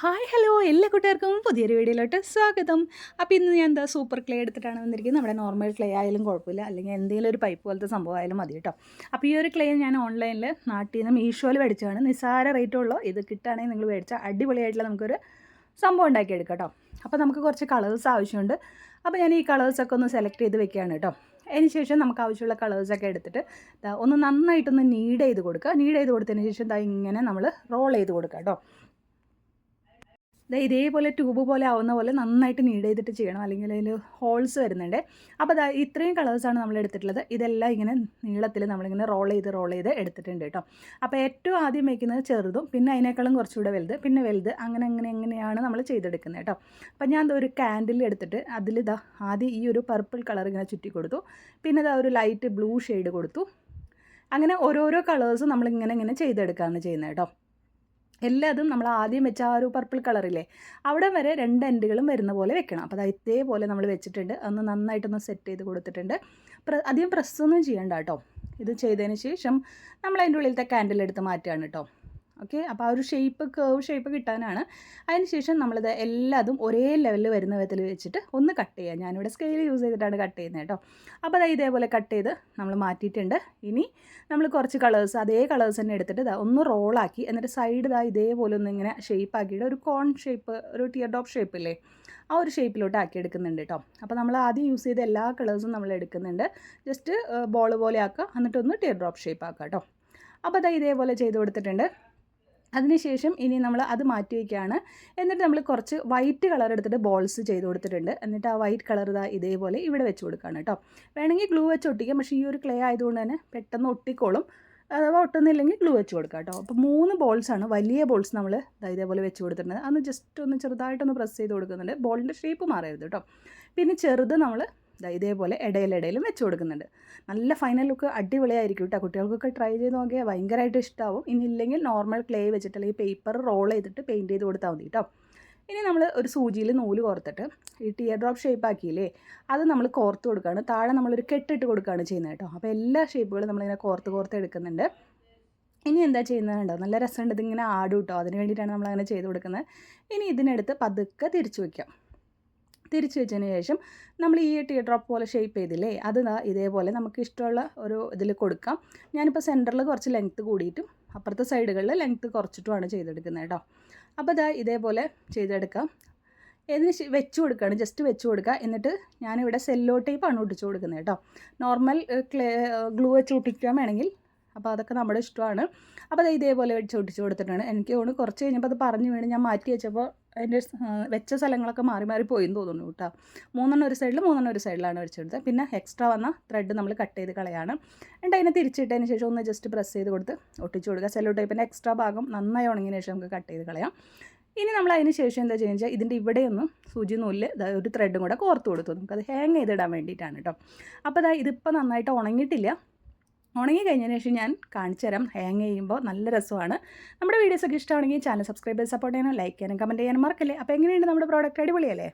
Hi hello എല്ലാ കൂട്ടുകാർക്കും പുതിയൊരു വീഡിയോയിലോട്ട് സ്വാഗതം. അപ്പോൾ ഇന്ന് ഞാൻ എന്താ സൂപ്പർ ക്ലേ എടുത്തിട്ടാണ് വന്നിരിക്കുന്നത്. നമ്മുടെ നോർമൽ ക്ലേ ആയാലും കുഴപ്പമില്ല. അല്ലെങ്കിൽ എന്തെങ്കിലും ഒരു പൈപ്പ് പോലത്തെ സംഭവം ആയാലും മതി കേട്ടോ. അപ്പോൾ ഈ ഒരു ക്ലേ ഞാൻ ഓൺലൈനിൽ നാട്ടിൽ നിന്ന് മീഷോയിൽ മേടിച്ചതാണ്. നിസ്സാര റേറ്റ് ഉള്ളൂ. ഇത് കിട്ടുകയാണെങ്കിൽ നിങ്ങൾ മേടിച്ചാൽ അടിപൊളിയായിട്ടുള്ള നമുക്കൊരു സംഭവം ഉണ്ടാക്കിയെടുക്കാം കേട്ടോ. അപ്പോൾ നമുക്ക് കുറച്ച് കളേഴ്സ് ആവശ്യമുണ്ട്. അപ്പോൾ ഞാൻ ഈ കളേഴ്സൊക്കെ ഒന്ന് സെലക്ട് ചെയ്ത് വെക്കുകയാണ് കേട്ടോ. അതിന് ശേഷം നമുക്ക് ആവശ്യമുള്ള കളേഴ്സൊക്കെ എടുത്തിട്ട് ഒന്ന് നന്നായിട്ടൊന്ന് നീഡ് ചെയ്ത് കൊടുക്കുക. നീഡ് ചെയ്ത് കൊടുത്തതിന് ശേഷം ഇങ്ങനെ നമ്മൾ റോൾ ചെയ്ത് കൊടുക്കുക കേട്ടോ ഇതേപോലെ ട്യൂബ് പോലെ ആവുന്ന പോലെ നന്നായിട്ട് നീഡ് ചെയ്തിട്ട് ചെയ്യണം. അല്ലെങ്കിൽ അതിൽ ഹോൾസ് വരുന്നുണ്ട്. അപ്പോൾ ദാ ഇത്രയും കളേഴ്സാണ് നമ്മൾ എടുത്തിട്ടുള്ളത്. ഇതെല്ലാം ഇങ്ങനെ നീളത്തിൽ നമ്മളിങ്ങനെ റോൾ ചെയ്ത് റോൾ ചെയ്ത് എടുത്തിട്ടുണ്ട് കേട്ടോ. അപ്പോൾ ഏറ്റവും ആദ്യം വയ്ക്കുന്നത് ചെറുതും പിന്നെ അതിനേക്കാളും കുറച്ചുകൂടെ വലുത് പിന്നെ വലുത്. അങ്ങനെ അങ്ങനെ എങ്ങനെയാണ് നമ്മൾ ചെയ്തെടുക്കുന്നത് കേട്ടോ. അപ്പോൾ ഞാൻ ഒരു കാൻഡിൽ എടുത്തിട്ട് അതിൽ ഇതാ ആദ്യം ഈ ഒരു പർപ്പിൾ കളർ ഇങ്ങനെ ചുറ്റി കൊടുത്തു. പിന്നെ ഇതാ ഒരു ലൈറ്റ് ബ്ലൂ ഷെയ്ഡ് കൊടുത്തു. അങ്ങനെ ഓരോരോ കളേഴ്സും നമ്മളിങ്ങനെ ഇങ്ങനെ ചെയ്തെടുക്കുകയാണ് ചെയ്യുന്നത് കേട്ടോ. എല്ലാതും നമ്മൾ ആദ്യം വെച്ച ആ ഒരു പർപ്പിൾ കളറില്ലേ അവിടെ വരെ രണ്ട് എൻഡുകളും വരുന്ന പോലെ വെക്കണം. അപ്പോൾ അത് ഇതേപോലെ നമ്മൾ വെച്ചിട്ടുണ്ട്. അന്ന് നന്നായിട്ടൊന്ന് സെറ്റ് ചെയ്ത് കൊടുത്തിട്ടുണ്ട്. പ്ര അധികം പ്രസ്സൊന്നും ചെയ്യണ്ട കേട്ടോ. ഇത് ചെയ്തതിന് ശേഷം നമ്മൾ അതിന്റെ ഉള്ളിലത്തെ കാൻഡിൽ എടുത്ത് മാറ്റുകയാണ് കേട്ടോ. ഓക്കെ? അപ്പോൾ ആ ഒരു ഷേപ്പ് കേവ് ഷേപ്പ് കിട്ടാനാണ്. അതിനുശേഷം നമ്മളിത് എല്ലാതും ഒരേ ലെവലിൽ വരുന്ന വിധത്തിൽ വെച്ചിട്ട് ഒന്ന് കട്ട് ചെയ്യുക ഞാനിവിടെ സ്കെയിൽ യൂസ് ചെയ്തിട്ടാണ് കട്ട് ചെയ്യുന്നത് കേട്ടോ. അപ്പോൾ അത് ഇതേപോലെ കട്ട് ചെയ്ത് നമ്മൾ മാറ്റിയിട്ടുണ്ട്. ഇനി നമ്മൾ കുറച്ച് കളേഴ്സ് അതേ കളേഴ്സ് തന്നെ എടുത്തിട്ട് ഇതാ ഒന്ന് റോളാക്കി എന്നിട്ട് സൈഡ് ഇതാ ഇതേപോലെ ഒന്ന് ഇങ്ങനെ ഷേപ്പ് ആക്കിയിട്ട് ഒരു കോൺ ഷേപ്പ് ഒരു ടിയർ ഡോപ്പ് ഷേപ്പ് ഇല്ലേ? ആ ഒരു ഷേപ്പിലോട്ട് ആക്കി എടുക്കുന്നുണ്ട് കേട്ടോ. അപ്പോൾ നമ്മൾ ആദ്യം യൂസ് ചെയ്ത എല്ലാ കളേഴ്സും നമ്മൾ എടുക്കുന്നുണ്ട്. ജസ്റ്റ് ബോൾ പോലെ ആക്കുക. എന്നിട്ടൊന്ന് ടിയർ ഡ്രോപ്പ് ഷേപ്പ് ആക്കുക കേട്ടോ. അപ്പോൾ അത് ഇതേപോലെ ചെയ്ത് കൊടുത്തിട്ടുണ്ട്. അതിനുശേഷം ഇനി നമ്മൾ അത് മാറ്റി വയ്ക്കുകയാണ് എന്നിട്ട് നമ്മൾ കുറച്ച് വൈറ്റ് കളർ എടുത്തിട്ട് ബോൾസ് ചെയ്ത് കൊടുത്തിട്ടുണ്ട്. എന്നിട്ട് ആ വൈറ്റ് കളർ ഇതാ ഇതേപോലെ ഇവിടെ വെച്ച് കൊടുക്കുകയാണ് കേട്ടോ. വേണമെങ്കിൽ ഗ്ലൂ വെച്ച് ഒട്ടിക്കാം. പക്ഷേ ഈ ഒരു ക്ലേ ആയതുകൊണ്ട് തന്നെ പെട്ടെന്ന് ഒട്ടിക്കോളും. അഥവാ ഒട്ടുന്നില്ലെങ്കിൽ ഗ്ലൂ വെച്ച് കൊടുക്കുക കേട്ടോ. അപ്പോൾ മൂന്ന് ബോൾസാണ് വലിയ ബോൾസ് നമ്മൾ ഇതേപോലെ വെച്ച് കൊടുത്തിട്ടുണ്ട് അന്ന് ജസ്റ്റ് ഒന്ന് ചെറുതായിട്ടൊന്ന് പ്രസ് ചെയ്ത് കൊടുക്കുന്നുണ്ട്. ബോളിന്റെ ഷേപ്പ് മാറരുത് കേട്ടോ. പിന്നെ ചെറുത് നമ്മൾ ഇതേപോലെ ഇടയിലിടയിലും വെച്ച് കൊടുക്കുന്നുണ്ട്. നല്ല ഫൈനൽ ലുക്ക് അടിപൊളിയായിരിക്കും കേട്ടോ കുട്ടികൾക്കൊക്കെ ട്രൈ ചെയ്ത് നോക്കിയാൽ ഭയങ്കരമായിട്ട് ഇഷ്ടമാവും ഇനി ഇല്ലെങ്കിൽ നോർമൽ ക്ലേ വെച്ചിട്ട് അല്ലെങ്കിൽ പേപ്പർ റോൾ ചെയ്തിട്ട് പെയിന്റ് ചെയ്ത് കൊടുത്താൽ മതി കേട്ടോ ഇനി നമ്മൾ ഒരു സൂചിയിൽ നൂൽ കോർത്തിട്ട് ഈ ടിയർ ഡ്രോപ്പ് ഷേപ്പ് ആക്കിയില്ലേ അത് നമ്മൾ കോർത്ത് കൊടുക്കുകയാണ് താഴെ നമ്മളൊരു കെട്ടിട്ട് കൊടുക്കുകയാണ് ചെയ്യുന്നത് കേട്ടോ അപ്പോൾ എല്ലാ ഷേപ്പുകളും നമ്മളിങ്ങനെ കോർത്ത് കോർത്ത് എടുക്കുന്നുണ്ട്. ഇനി എന്താ ചെയ്യുന്നത് കണ്ടോ? നല്ല രസമുണ്ട്. ഇതിങ്ങനെ ആടും കേട്ടോ അതിന് വേണ്ടിയിട്ടാണ് നമ്മളങ്ങനെ ചെയ്ത് കൊടുക്കുന്നത്. ഇനി ഇതിനെടുത്ത് പതുക്കെ തിരിച്ചു വയ്ക്കാം തിരിച്ചു വെച്ചതിന് ശേഷം നമ്മൾ ഈ ടീ ഡ്രോപ്പ് പോലെ ഷേപ്പ് ചെയ്തില്ലേ? അത് ഇതേപോലെ നമുക്ക് ഇഷ്ടമുള്ള ഒരു ഇതിൽ കൊടുക്കാം. ഞാനിപ്പോൾ സെന്ററിൽ കുറച്ച് ലെങ്ത്ത് കൂടിയിട്ടും അപ്പുറത്തെ സൈഡുകളിൽ ലെങ്ത്ത് കുറച്ചിട്ടുമാണ് ചെയ്തെടുക്കുന്നത് കേട്ടോ. അപ്പോൾ ഇതാ ഇതേപോലെ ചെയ്തെടുക്കാം. ഇതിന് വെച്ച് കൊടുക്കുകയാണ്. ജസ്റ്റ് വെച്ച് കൊടുക്കുക. എന്നിട്ട് ഞാനിവിടെ സെല്ലോ ടേപ്പാണ് ഒട്ടിച്ച് കൊടുക്കുന്നത് കേട്ടോ. നോർമൽ ക്ലേ ഗ്ലൂ വെച്ച് ഒട്ടിക്കാൻ വേണമെങ്കിൽ അപ്പോൾ അതൊക്കെ നമ്മുടെ ഇഷ്ടമാണ്. അപ്പോൾ അത് ഇതേപോലെ വെച്ച് ഒട്ടിച്ച് കൊടുത്തിട്ടാണ്. എനിക്ക് തോന്നുന്നു കുറച്ച് കഴിഞ്ഞപ്പോൾ അത് പറഞ്ഞു വീണ് ഞാൻ മാറ്റി വെച്ചപ്പോൾ അതിന്റെ വെച്ച സ്ഥലങ്ങളൊക്കെ മാറി മാറി പോയി എന്ന് തോന്നുന്നു കേട്ടോ. മൂന്നെണ്ണം ഒരു സൈഡിൽ മൂന്നെണ്ണം ഒരു സൈഡിലാണ് വെച്ചെടുത്തത് പിന്നെ എക്സ്ട്രാ വന്ന ത്രെഡ് നമ്മൾ കട്ട് ചെയ്ത് കളയാണ്. എന്നിട്ട് അതിനെ തിരിച്ചിട്ടതിന് ശേഷം ഒന്ന് ജസ്റ്റ് പ്രസ് ചെയ്ത് കൊടുത്ത് ഒട്ടിച്ച് കൊടുക്കുക. സെല്ലോ ടൈപ്പിന്റെ എക്സ്ട്രാ ഭാഗം നന്നായി ഉണങ്ങിയതിന് ശേഷം നമുക്ക് കട്ട് ചെയ്ത് കളയാം. ഇനി നമ്മൾ അതിന് ശേഷം എന്താ ചെയ്യുക ഇതിന്റെ ഇവിടെയൊന്നും സൂചി നൂലിൽ ഒരു ത്രെഡും കൂടെ കോർത്ത് കൊടുത്തു. നമുക്കത് ഹാങ് ചെയ്തിടാൻ വേണ്ടിയിട്ടാണ് കേട്ടോ. അപ്പോൾ അതാ ഇതിപ്പോൾ നന്നായിട്ട് ഉണങ്ങിയിട്ടില്ല. ഉണങ്ങി കഴിഞ്ഞതിന് ശേഷം ഞാൻ കാണിച്ചു തരാം. ഹാങ് ചെയ്യുമ്പോൾ നല്ല രസമാണ്. നമ്മുടെ വീഡിയോസൊക്കെ ഇഷ്ടമാണെങ്കിൽ ചാനൽ സബ്സ്ക്രൈബ് ചെയ്ത് സപ്പോർട്ട് ചെയ്യാനും ലൈക്ക് ചെയ്യാനും കമന്റ് ചെയ്യാനും മറക്കല്ലേ? അപ്പോൾ എങ്ങനെയുണ്ട് നമ്മുടെ പ്രോഡക്റ്റ് അടിപൊളിയല്ലേ?